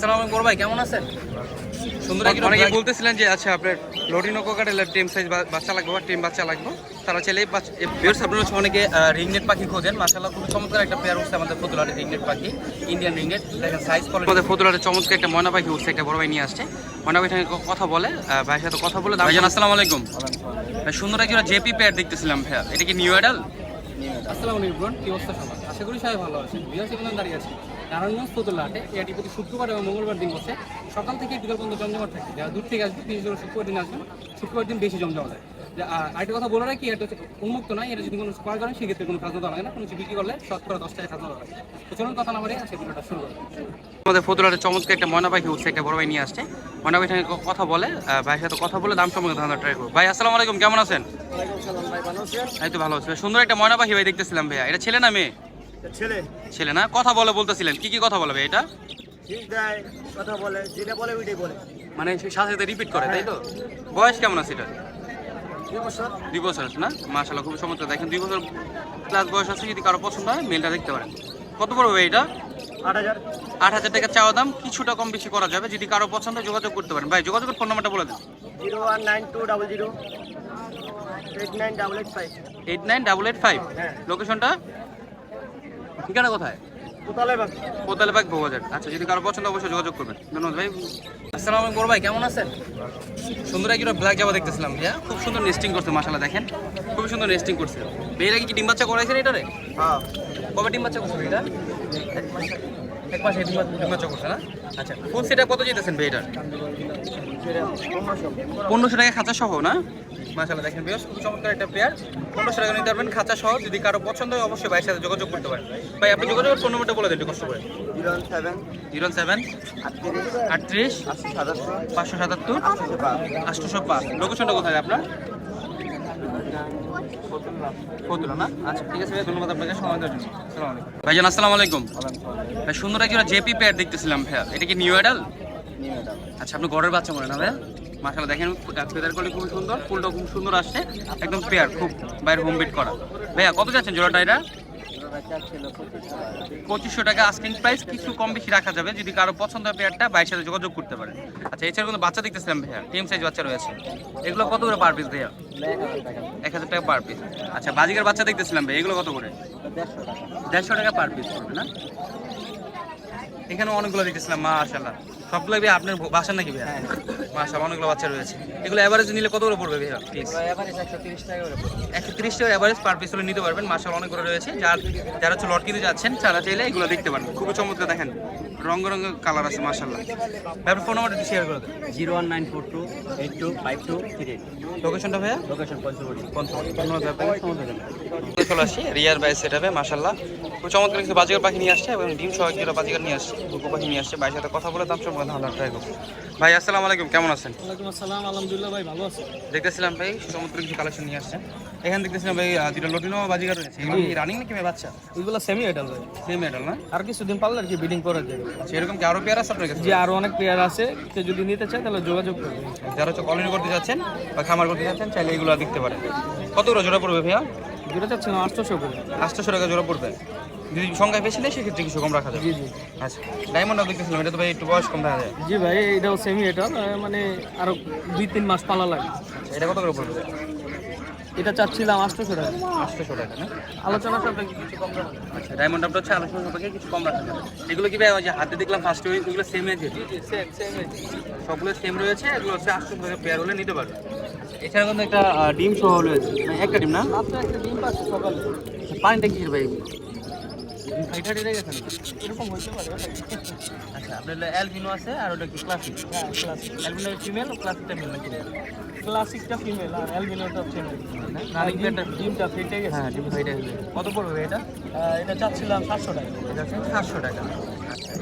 আসসালামু আলাইকুম বড় ভাই কেমন আছেন? সুন্দর অনেকে বলতেছিলেন যে আচ্ছা আপনার লটিনো কোকাটেলের টিম সাইজ বাচ্চা লাগবে বা টিম বাচ্চা লাগবে। তারা চাইলে আপনারা হচ্ছে অনেকে রিংনেট পাখি খোঁজেন। মাশাআল্লাহ খুব চমৎকার একটা পেয়ার হচ্ছে আমাদের ফতুলারে রিংনেট পাখি ইন্ডিয়ান রিংনেট দেখেন সাইজ কোয়ালিটি আমাদের ফতুলারে চমৎকার একটা ময়না পাখি উঠছে একটা বড় ভাই নিয়ে আসছে। ময়না পাখি কথা বলে ভাইয়ের সাথে কথা বলে ভাইজান আসসালামু আলাইকুম। ভাই, সুন্দর একটা জেপি পেয়ার দেখতেছিলাম ভাইয়া। এটা কি নিউ অ্যাডাল আসসালামু আলাইকুম কি অবস্থা সবার? আশা করি সবাই ভালো আছেন। বিহার দাঁড়িয়ে আছি। নারায়ণগঞ্জ ফতুল্লা হাটে এটি প্রতি শুক্রবার এবং মঙ্গলবার দিন বসে সকাল থেকে বিকাল পর্যন্ত জমজমাট থাকে। যারা দূর থেকে আসবে তিরিশ জন শুক্রবার দিন আসবেন শুক্রবার দিন বেশি জমজমাট হয়। আরেকটা কথা বলে রাখি এটা হচ্ছে উন্মুক্ত নয় এটা যদি কোনো স্কোয়ার করেন সেক্ষেত্রে কোনো খাজনা দেওয়া লাগে না কোনো কিছু বিক্রি করলে শতকরা দশ টাকা খাজনা দেওয়া লাগে। তো চলুন কথা না বাড়িয়ে আজকে ভিডিওটা শুরু করি। আমাদের ফতুলারে চমৎকার একটা ময়না পাখি উঠছে একটা বড় ভাই নিয়ে আসছে। ময়না পাখি সঙ্গে কথা বলে ভাইয়ের সাথে কথা বলে দাম সম্পর্কে ধারণা ট্রাই করব। ভাই আসসালামু আলাইকুম কেমন আছেন? এই তো ভালো আছি। সুন্দর একটা ময়না পাখি ভাই দেখতেছিলাম ভাইয়া। এটা ছেলে না মেয়ে? ছেলে। ছেলে না? কথা বলে বলতেছিলেন। কি কি কথা বলে এটা? ঠিক দেয় কথা বলে যেটা বলে ওইটাই বলে। মানে সে সাথে সাথে রিপিট করে তাই তো? বয়স কেমন আছে এটা? দুই বছর। আছে না? মাশাল্লাহ খুব চমৎকার। দেখেন দুই বছর প্লাস বয়স আছে যদি কারও পছন্দ হয় মেলটা দেখতে পারেন। কত পড়বে এটা? আট হাজার। আট হাজার টাকা চাওয়া দাম কিছুটা কম বেশি করা যাবে। যদি কারও পছন্দ হয় যোগাযোগ করতে পারেন। ভাই যোগাযোগের ফোন নাম্বারটা বলে দেন। Zero one nine two double zero eight nine double eight five. Eight nine double eight five. হ্যাঁ। লোকেশনটা ঠিকানা কোথায়? কোথালে বাকি কোতালে বাগ বউবাজার আচ্ছা যদি কারও পছন্দ অবশ্যই যোগাযোগ করবেন। ধন্যবাদ ভাই আসসালামু আলাইকুম ভাই কেমন আছেন? সুন্দর একটা ব্ল্যাক জামা দেখতেছিলাম ভাইয়া। খুব সুন্দর নেস্টিং করছে মাশাল্লাহ দেখেন। খুব সুন্দর নেস্টিং করছে। মেয়েরা কি ডিম বাচ্চা করাইছেন এটারে? হ্যাঁ। কবে ডিম বাচ্চা করছে এটা এক মাসে। ডিম বাচ্চা- করছে না? আচ্ছা সেটা কত যেতেছেন ভাই এটার? পনেরোশো টাকা খাঁচা সহ, না? মাশাল্লাহ দেখেন বেশ খুব চমৎকার একটা পেয়ার পনেরোশো টাকা নিতে পারবেন, খাঁচা সহ। যদি কারও পছন্দ হয়, অবশ্যই ভাইয়ের সাথে যোগাযোগ করতে পারেন। ভাই, আপনি যোগাযোগ ফোন নম্বরটা বলে দেন কষ্ট করে। জিরো সেভেন আটত্রিশ, পাঁচশো সাতাত্তর আটশোশো পাঁচ লোকেশনটা কোথায় আপনার? আচ্ছা ভাইজান, আসসালামু আলাইকুম। ভাই, সুন্দর একটা জেপি পেয়ার দেখতেছিলাম, ভাইয়া। এটা কি নিউ অ্যাডাল আচ্ছা আপনি গড়ের বাচ্চা মনে না ভাইয়া? মাসালা দেখেন ফেদার কোয়ালিটি খুব সুন্দর, ফুলটা খুব সুন্দর আসছে, একদম পেয়ার, খুব বাইরে হোম বিট করা। ভাইয়া, কত যাচ্ছেন জোড়াটা এটা? পঁচিশশো টাকা আস্কিং প্রাইস কিছু কম বেশি রাখা যাবে, যদি কারও পছন্দ হয় পেয়ারটা বাইরের সাথে যোগাযোগ করতে পারেন। আচ্ছা এছাড়া কোনো বাচ্চা দেখতেছিলাম ভাইয়া টিম সাইজ বাচ্চা রয়েছে। এগুলো কত করে পার পিস ভাইয়া? এক হাজার টাকা পার পিস আচ্ছা বাজিকার বাচ্চা দেখতেছিলাম ভাই এগুলো কত করে? দেড়শো টাকা পার পিস না? এখানে অনেকগুলো দেখতেছিলাম মাশাল্লাহ সবগুলো ভাই আপনার বাসার নাকি ভাইয়া? মাশাল্লাহ অনেকগুলো বাচ্চা রয়েছে। এগুলো অ্যাভারেজ নিলে কত করে পড়বে ভাইয়া প্লিজ একশো তিরিশ টাকা অ্যাভারেজ পার পিস হলে নিতে পারবেন। মাসাল অনেকগুলো রয়েছে। যার যারা হচ্ছে লট কিনতে যাচ্ছেন তারা চাইলে এগুলো দেখতে পারেন। খুবই চমৎকার দেখেন। রঙ কালার আছে মাসাল্লাহ আপনার ফোন নাম্বারটা শেয়ার করে দেন। Zero one nine four two eight two five two three eight. লোকেশনটা ভাইয়া? লোকেশন পঞ্চবটি ধন্যবাদ আপনাকে চলে আসছি রিয়ার বাই সেট হবে মাসাল্লাহ খুব চমৎকার কিছু বাজিকার পাখি নিয়ে আসছে এবং ডিম সহ একটা বাজিকার নিয়ে আসছে। দুটো পাখি নিয়ে আসছে। ভাইয়ের সাথে কথা বলে দাম সম্পর্কে ট্রাই করব। ভাই আসসালামু আলাইকুম কেমন আছেন? ওয়ালাইকুম আসসালাম আলহামদুলিল্লাহ ভাই ভালো আছে। দেখতেছিলাম ভাই চমৎকার কিছু কালেকশন নিয়ে আসছেন। এখানে দেখতেছিলাম ভাই দুটো লটিনো বাজিকার রয়েছে এগুলো কি রানিং নাকি মেয়ে বাচ্চা? ওইগুলো সেমি এটাল ভাই। সেমি মেডাল না? আর কিছুদিন পারলে আর কি বিডিং করা যাবে আচ্ছা এরকম কি আরও পেয়ার আছে আপনার কাছে? যে আরও অনেক প্লেয়ার আছে। সে যদি নিতে চায় তাহলে যোগাযোগ করবে যারা হচ্ছে কলোনি করতে যাচ্ছেন বা খামার করতে যাচ্ছেন চাইলে এগুলো দেখতে পারেন। কত করে জোড়া পড়বে ভাইয়া? যেটা চাচ্ছেন আটশোশো করে। আটশোশো টাকা জোড়া পড়বে। যদি সংখ্যায় বেশি নেই সেক্ষেত্রে কিছু কম রাখা যাবে। জি জি। আচ্ছা ডায়মন্ড দেখতেছিলাম এটা তো ভাই একটু বয়স কম দেখা যায় জি ভাই এটাও সেমি এটাল মানে আরও দুই তিন মাস পালা লাগে। আচ্ছা, এটা কত করে পড়বে? এটা চাচ্ছিলাম আটশোশো টাকা। আটশোশো টাকা না? আলোচনা সাপেক্ষে কিছু কম রাখা আচ্ছা ডায়মন্ড আপটা হচ্ছে আলোচনা সম্পর্কে কিছু কম রাখা যাবে। এগুলো কি ভাই ওই যে হাতে দেখলাম ফার্স্ট ওইগুলো সেম আছে জি জি সেম সেম সবগুলো সেম রয়েছে এগুলো হচ্ছে আটশো টাকা পেয়ার হলে নিতে পারবে। এছাড়া কিন্তু একটা ডিম সহ রয়েছে। মানে একটা ডিম না? একটা ডিম পাচ্ছে সকালে। পানিটা কিসের ভাই? গেছেন এরকম হইতে পারে আচ্ছা আপনার অ্যালবিনো আছে আর ওটা কি ক্লাসিক হ্যাঁ ক্লাসিক অ্যালবিনো ফিমেল ক্লাসিকটা মেল নাকি ক্লাসিকটা ফিমেল আর অ্যালবিনোটা ফিমেল রানিং ডিমটা ফেটে গেছে। হ্যাঁ ডিম ফাইটার কত পড়বে এটা? এটা চাচ্ছিলাম সাতশো টাকা। এটা সাতশো টাকা।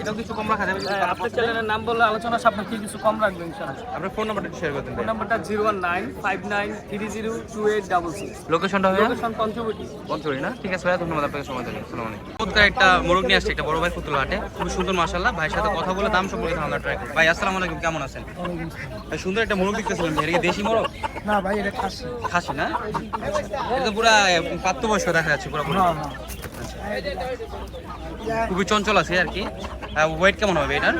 এটাও কিছু কম রাখা যাবে হ্যাঁ, আপনার চ্যানেলের নাম বললে আলোচনা সাপেক্ষে কিছু কম রাখবেন ইনশাআল্লাহ। আপনার ফোন নাম্বারটা শেয়ার করে দেন। ফোন নাম্বারটা zero one nine five nine three zero two eight double six. লোকেশনটা হবে লোকেশন পঞ্চবটি পঞ্চরি না? ঠিক আছে ভাইয়া ধন্যবাদ আপনাকে সময় আসসালামু আলাইকুম। একটা মোরগ নিয়ে আসছে একটা বড় ভাই ফুতুল হাটে খুব সুন্দর মাশাআল্লাহ। ভাইয়ের সাথে কথা বলে দাম সম্পর্কে ধারণা ট্রাই ভাই আসসালামু আলাইকুম কেমন আছেন? ভাই সুন্দর একটা মোরগ দেখতেছিলাম ভাই, এটা দেশি মোরগ? না ভাই এটা খাসি। খাসি না? এটা তো পুরা প্রাপ্ত বয়স্ক দেখা যাচ্ছে পুরো খুবই চঞ্চল আছে আর কি। ওয়েট কেমন হবে এটার?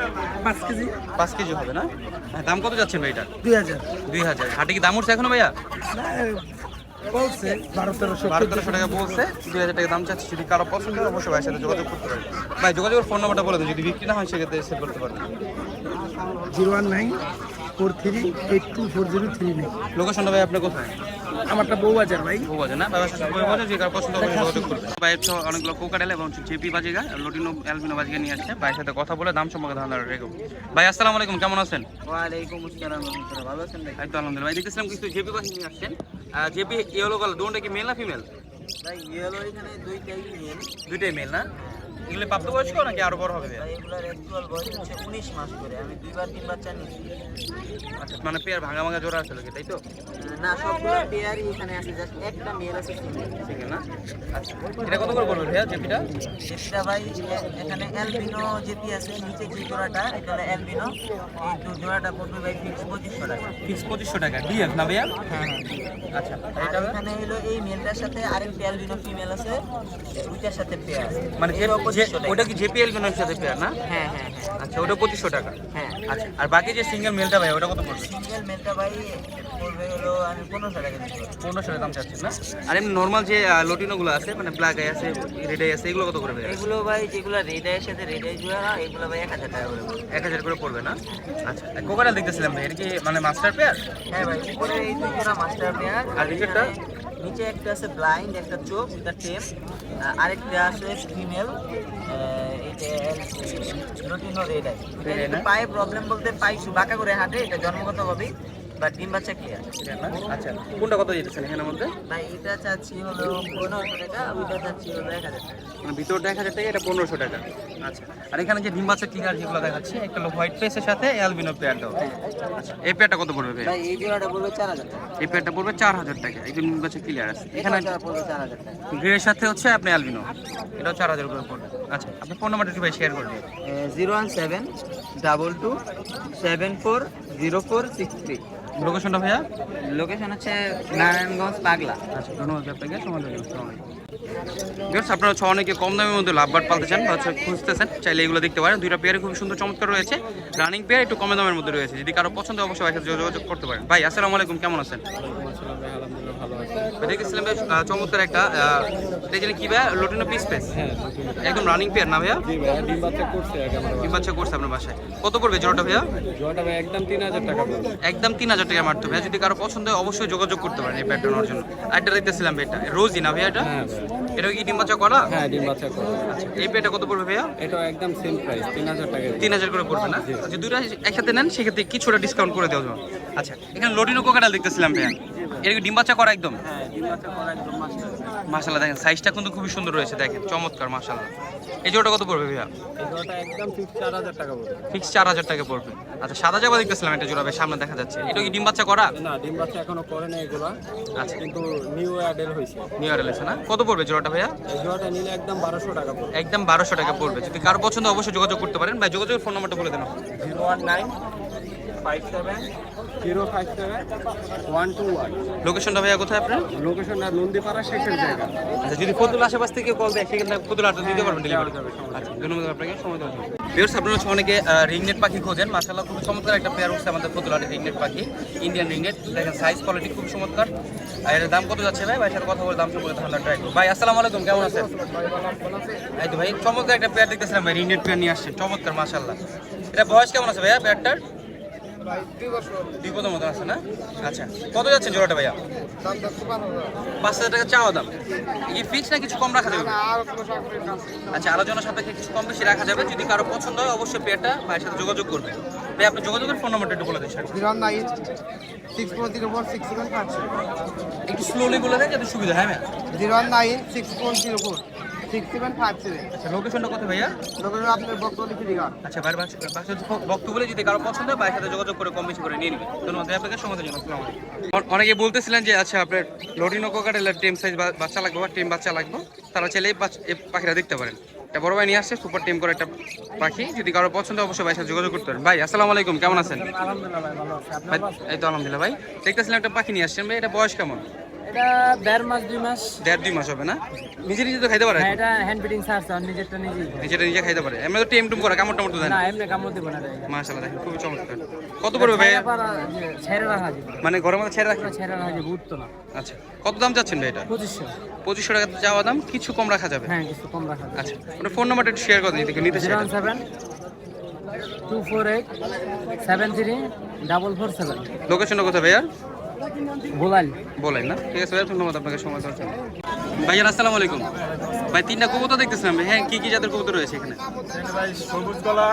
পাঁচ কেজি। পাঁচ কেজি হবে না? হ্যাঁ, দাম কত যাচ্ছেন ভাই এটার? দুই হাজার। দুই হাজার। হাটে কি দাম উঠছে এখনও ভাইয়া? বলছে বারো তেরোশো বারো তেরোশো টাকা বলছে। দুই হাজার টাকা দাম চাচ্ছে। যদি কারও পছন্দ হয় অবশ্যই ভাইয়ের সাথে যোগাযোগ করতে পারেন। ভাই যোগাযোগের ফোন নাম্বারটা বলে দিন। যদি বিক্রি না হয় সেক্ষেত্রে সেভ করতে পারবেন zero one nine four three eight two four zero three nine. লোকেশনটা ভাই আপনার কোথায়? আমারটা বউ বাজার ভাই। বউ বাজে না ব্যবসা বউ বাজে যে কার পছন্দ হবে যোগাযোগ করবে। ভাই হচ্ছে অনেকগুলো কোকাডেল এবং জেপি বাজিগা লটিনো অ্যালবিনো বাজিগা নিয়ে আসছে। ভাইয়ের সাথে কথা বলে দাম সম্পর্কে ধারণা রেখো ভাই আসসালামু আলাইকুম কেমন আছেন? ওয়ালাইকুম আসসালাম ভালো আছেন ভাই তো আলহামদুলিল্লাহ। ভাই দেখতেছিলাম কিছু জেপি বাজি নিয়ে আসছেন। জেপি ইয়েলো কালার দুটো কি মেল না ফিমেল ভাই ইয়েলো এখানে দুইটাই মেল দুইটাই মেল না? এগুলো প্রাপ্তবয়স্ক নাকি আরও বড় হবে? এগুলোর অ্যাকচুয়াল বয়স হচ্ছে উনিশ মাস করে। আমি দুইবার তিন বাচ্চা নিয়েছি আচ্ছা মানে পেয়ার ভাঙা ভাঙা জোড়া আছে কি তাই তো? না সবগুলো পেয়ারই এখানে আছে জাস্ট একটা মেল আছে ঠিক না? আচ্ছা এটা কত করে পড়বে ভাইয়া জেপিটা? যেটা ভাই এখানে অ্যালবিনো যেটি আছে নিচে যে জোড়াটা এটা হলো অ্যালবিনো এই দু জোড়াটা পড়বে ভাই ফিক্স পঁচিশশো টাকা। ফিক্স পঁচিশশো টাকা ডিএফ না ভাইয়া? হ্যাঁ আচ্ছা এটা? এখানে হলো এই মেলটার সাথে আরেকটি অ্যালবিনো ফিমেল আছে দুইটার সাথে পেয়ার মানে যে এটাও যে- 2500 টাকা। ওটা কি জেপিএল কোন সাথে পেয়ার না? হ্যাঁ হ্যাঁ হ্যাঁ। আচ্ছা ওটা পঁচিশশো টাকা। হ্যাঁ। আচ্ছা আর বাকি যে সিঙ্গেল মেলটা ভাই ওটা কত পড়বে? সিঙ্গেল মেলটা ভাই পড়বে হলো আমি পনেরোশো টাকা পনেরোশো দাম চাচ্ছেন না? আর এমনি নর্মাল যে লটিনোগুলো আছে মানে ব্ল্যাক আই আছে রেড আই আছে এগুলো কত করে ভাই এগুলো ভাই যেগুলো রেড আইয়ের সাথে রেড আই জোড়া এগুলো ভাই এক হাজার টাকা করে এক হাজার করে পড়বে না? আচ্ছা কোকাটা দেখতেছিলাম ভাই এটা কি মানে মাস্টার পেয়ার হ্যাঁ ভাই এই মাস্টার পেয়ার আর? নিচে একটা আছে ব্লাইন্ড একটা চোখ এটা টেম আরেকটা আছে ফিমেল রুটিন রুটিনো রেড Red পায়ে প্রবলেম বলতে পায়ে বাঁকা করে হাঁটে এটা জন্মগত হবেই। বা ডিম বাচ্চা ক্লিয়ার আচ্ছা কোনটা কত দিতেছেন এখানের মধ্যে? ভাই এটা চাচ্ছি হলো পনেরোশো টাকা ওইটা চাচ্ছি হলো এক হাজার টাকা। মানে ভিতরটা এক হাজার টাকা এটা পনেরোশো টাকা। আচ্ছা আর এখানে যে ডিম বাচ্চা টিকার যেগুলো দেখাচ্ছে? একটা হলো হোয়াইট ফেসের সাথে অ্যালবিনো পেয়ারটাও আচ্ছা এই পেয়ারটা কত পড়বে ভাই? এই জোড়াটা পড়বে চার হাজার টাকা। এই পেয়ারটা পড়বে চার হাজার টাকা। এই ডিম বাচ্চা ক্লিয়ার আছে। এখানে পড়বে চার হাজার টাকা। গ্রের সাথে হচ্ছে আপনি অ্যালবিনো। এটাও চার হাজার করে পড়বে। আচ্ছা আপনি ফোন নাম্বারটা একটু ভাই শেয়ার করবেন zero one seven double two seven four zero four six three. লোকেশনটা ভাইয়া? লোকেশন হচ্ছে নারায়ণগঞ্জ পাগলা। আচ্ছা ধন্যবাদ আপনাকে সময় দেবেন আপনারা হচ্ছে অনেকে কম দামের মধ্যে লাভবার পালতে চান বা হচ্ছে খুঁজতেছেন চাইলে এগুলো দেখতে পারেন। দুইটা পেয়ারে খুব সুন্দর চমৎকার রয়েছে। রানিং পেয়ার একটু কম দামের মধ্যে রয়েছে। যদি কারও পছন্দ অবশ্যই যোগাযোগ করতে পারেন। ভাই আসসালামু আলাইকুম কেমন আছেন? ভাই দেখেছিলাম চমৎকার একটা এটা কি ভাইয়া? লোটিনো পিস পেস? হ্যাঁ একদম রানিং পেয়ার না ভাইয়া? ডিম বাচ্চা করছে একেবারে বাচ্চা করছে আপনার বাসায়। কত পড়বে জোড়াটা ভাইয়া? জোয়াটা ভাই একদম তিন হাজার টাকা একদম তিন হাজার টাকা মারতে ভাইয়া। যদি কারও পছন্দ হয় অবশ্যই যোগাযোগ করতে পারেন এই প্যাডটা নেওয়ার জন্য। আরেকটা দেখতেছিলাম এটা। রোজি না ভাইয়া এটা? হ্যাঁ এটা কি ডিম বাচ্চা করা? হ্যাঁ ডিম বাচ্চা করবে এই পেয়ারটা কত পড়বে ভাইয়া? এটা একদম সেম প্রাইস তিন হাজার টাকা তিন হাজার করে পড়বে না? আচ্ছা দুটো একসাথে নেন সেক্ষেত্রে কিছুটা ডিসকাউন্ট করে দেওয়া যাবে। আচ্ছা এখানে লোডিনো কোকাটাল দেখতেছিলাম ভাইয়া। এটা কি ডিম বাচ্চা করা একদম? হ্যাঁ মাশাল্লাহ দেখেন সাইজটা কিন্তু খুবই সুন্দর রয়েছে দেখেন চমৎকার মাশাল্লাহ এই জোড়াটা কত পড়বে ভাইয়া? ফিক্স চার হাজার টাকা পড়বে। ফিক্স চার হাজার টাকা পড়বে। আচ্ছা সাদা জাবা দেখতেছিলাম এটা জোড়া সামনে দেখা যাচ্ছে। এটা কি ডিম বাচ্চা করা? না ডিম বাচ্চা এখনও করে না এগুলা। আচ্ছা। কিন্তু নিউ অ্যাডেল হয়েছে। নিউ ইয়ার এলেছে না? কত পড়বে জোড়াটা ভাইয়া? এই জোয়াটা নিলে একদম বারোশো টাকা পড়বে। একদম বারোশো টাকা পড়বে। যদি কারও পছন্দ অবশ্যই যোগাযোগ করতে পারেন। ভাই যোগাযোগের ফোন নাম্বারটা বলে দেন zero one nine five seven zero five seven one two one লোকেশনটা ভাইয়া কোথায় আপনার? লোকেশনটা নন্দীপাড়া শেষের জায়গা। আচ্ছা যদি ফতুল আশেপাশ থেকে কল দেয় সেখানে ফতুল আটটা দিতে পারবেন ডেলিভারি আচ্ছা ধন্যবাদ আপনাকে সময় দেওয়ার জন্য। ভিউয়ার্স আপনারা হচ্ছে অনেকে রিংনেট পাখি খোঁজেন। মাশাআল্লাহ খুব চমৎকার একটা পেয়ার উঠছে আমাদের ফতুল আটের রিংনেট পাখি ইন্ডিয়ান রিংনেট দেখেন সাইজ কোয়ালিটি খুব চমৎকার। আর এর দাম কত যাচ্ছে ভাই? ভাই সাথে কথা বলে দাম সম্পর্কে ধারণা ট্রাই করব ভাই আসসালামু আলাইকুম কেমন আছেন? এই তো ভাই চমৎকার একটা পেয়ার দেখতেছিলাম ভাই রিংনেট পেয়ার নিয়ে আসছেন। চমৎকার মাশাআল্লাহ। এটা বয়স কেমন আছে ভাইয়া পেয়ারটার দুই বছর মতো আছে না? আচ্ছা। কত যাচ্ছে জোড়াটা ভাইয়া? পাঁচ হাজার টাকা চাওয়া দাম। এই ফিক্স না কিছু কম রাখা যাবে? আচ্ছা আলোচনা সাপেক্ষে কিছু কম বেশি রাখা যাবে। যদি কারও পছন্দ হয় অবশ্যই পেয়ারটা ভাইয়ের সাথে যোগাযোগ করবে। ভাই আপনার যোগাযোগের ফোন নাম্বারটা একটু বলে দিন sir six four zero four six seven five একটু স্লোলি বলে দেন যাতে সুবিধা হয় হ্যাঁ zero nine six four zero four. Six seven five seven আচ্ছা লোকেশনটা কোথায় ভাইয়া? লোকেশন আপনার বক্তব্য ফিরিঘাট আচ্ছা ভাইয়ের বাসা বাসা বক্তব্য বলে যদি কারও পছন্দ হয় সাথে যোগাযোগ করে কম বেশি করে নিয়ে নেবে। ধন্যবাদ আপনাকে সময় জন্য। আসসালামু অনেকে বলতেছিলেন যে আচ্ছা আপনার লটিনো কোকাটেলের টিম সাইজ বাচ্চা লাগবে বা টিম বাচ্চা লাগবে। তারা চাইলে এই পাখিটা দেখতে পারেন। এটা বড় ভাই নিয়ে আসছে সুপার টিম করে একটা পাখি। যদি কারও পছন্দ অবশ্যই ভাই সাথে যোগাযোগ করতে পারেন। ভাই আসসালামু আলাইকুম কেমন আছেন? আলহামদুলিল্লাহ ভাই ভালো আছে। ভাই, এই তো আলহামদুলিল্লাহ ভাই। দেখতেছিলাম একটা পাখি নিয়ে আসছেন ভাই এটা বয়স কেমন? এটা দেড় মাস দুই মাস। দেড় দুই মাস হবে না? নিজে নিজে তো খাইতে পারে? হ্যাঁ এটা হ্যান্ড ফিটিং নিজেরটা নিজে খাইতে পারে। এমনি তো টেম টুম করে কামড় টামড় তো দেয় না? না এমনি কামড় দিব না মাশাআল্লাহ দেখেন খুবই চমৎকার। কত পড়বে ভাই ছেড়ে রাখা যাবে মানে ছেড়ে ছেড়ে রাখা যাবে উঠতো না। আচ্ছা কত দাম চাচ্ছেন ভাই এটা? পঁচিশশো। পঁচিশশো টাকা চাওয়া দাম কিছু কম রাখা যাবে? হ্যাঁ কিছু কম রাখা আচ্ছা ফোন নাম্বারটা একটু শেয়ার করে দিন নিতে চাই two four eight seven three double four seven. লোকেশনটা কোথায় ভাইয়া? গোলাল বলেন না? ঠিক আছে ভাইয়া ধন্যবাদ আপনাকে সময় দেওয়ার জন্য। ভাইয়া আসসালামু আলাইকুম। ভাই তিনটা কবুতর দেখতেছিলাম হ্যাঁ কি কি জাতের কবুতর রয়েছে এখানে? ভাই সবুজ গলা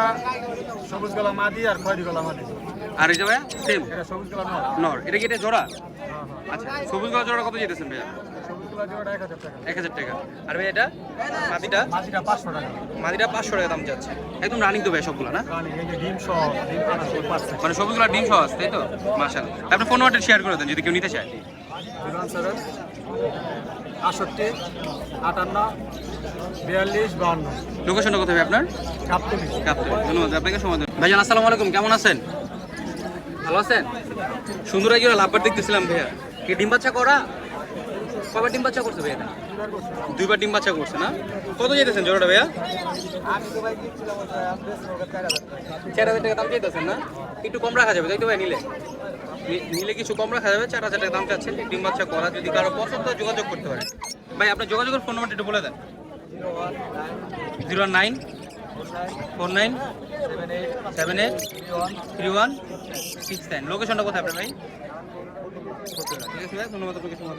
সবুজ গলা মাদি আর খয়েরি গলা মাদি। আর এই যে ভাইয়া সেম এটা সবুজ গলা নর। এটা কি এটা জোড়া? আচ্ছা সবুজ গলা জোড়া কত যেতেছেন ভাইয়া? এক হাজার টাকা। আর ভাই এটা? মাদিটা? পাঁচশো টাকা। মাদিটা পাঁচশো টাকা দাম যাচ্ছে। একদম রানিং তো ভাই সবগুলো না? মানে সবগুলো ডিম সহ আছে তাই তো? মাশাআল্লাহ। আপনি ফোন নাম্বারটা শেয়ার করে দেন যদি কেউ নিতে চায়। আটষট্টি আটান্ন বিয়াল্লিশ বাহান্ন। লোকেশনটা কোথায় আপনার? কাপ্তলি। ধন্যবাদ আপনাকে সময় দেন ভাইজান আসসালামু আলাইকুম কেমন আছেন? ভালো আছেন? সুন্দর একজন লাভবার দেখতেছিলাম ভাইয়া। কি ডিম বাচ্চা করা? কবার ডিম বাচ্চা করছে ভাইয়া? দুইবার ডিম বাচ্চা করছে না? কত যেতেছেন জোড়াটা ভাইয়া? চার হাজার টাকা দাম চাইতেছেন না? একটু কম রাখা যাবে, তাই তো ভাই নিলে? নিলে কিছু কম রাখা যাবে, চার হাজার টাকা দাম চাচ্ছেন। ডিম বাচ্চা করা যদি কারও পছন্দ যোগাযোগ করতে পারেন। ভাই, আপনার যোগাযোগের ফোন নাম্বারটা একটু বলে দেন। Zero nine, four nine, seven eight, three one six nine. লোকেশনটা কোথায় আপনার ভাই? ঠিক আছে ধন্যবাদ আপনাকে, সময়।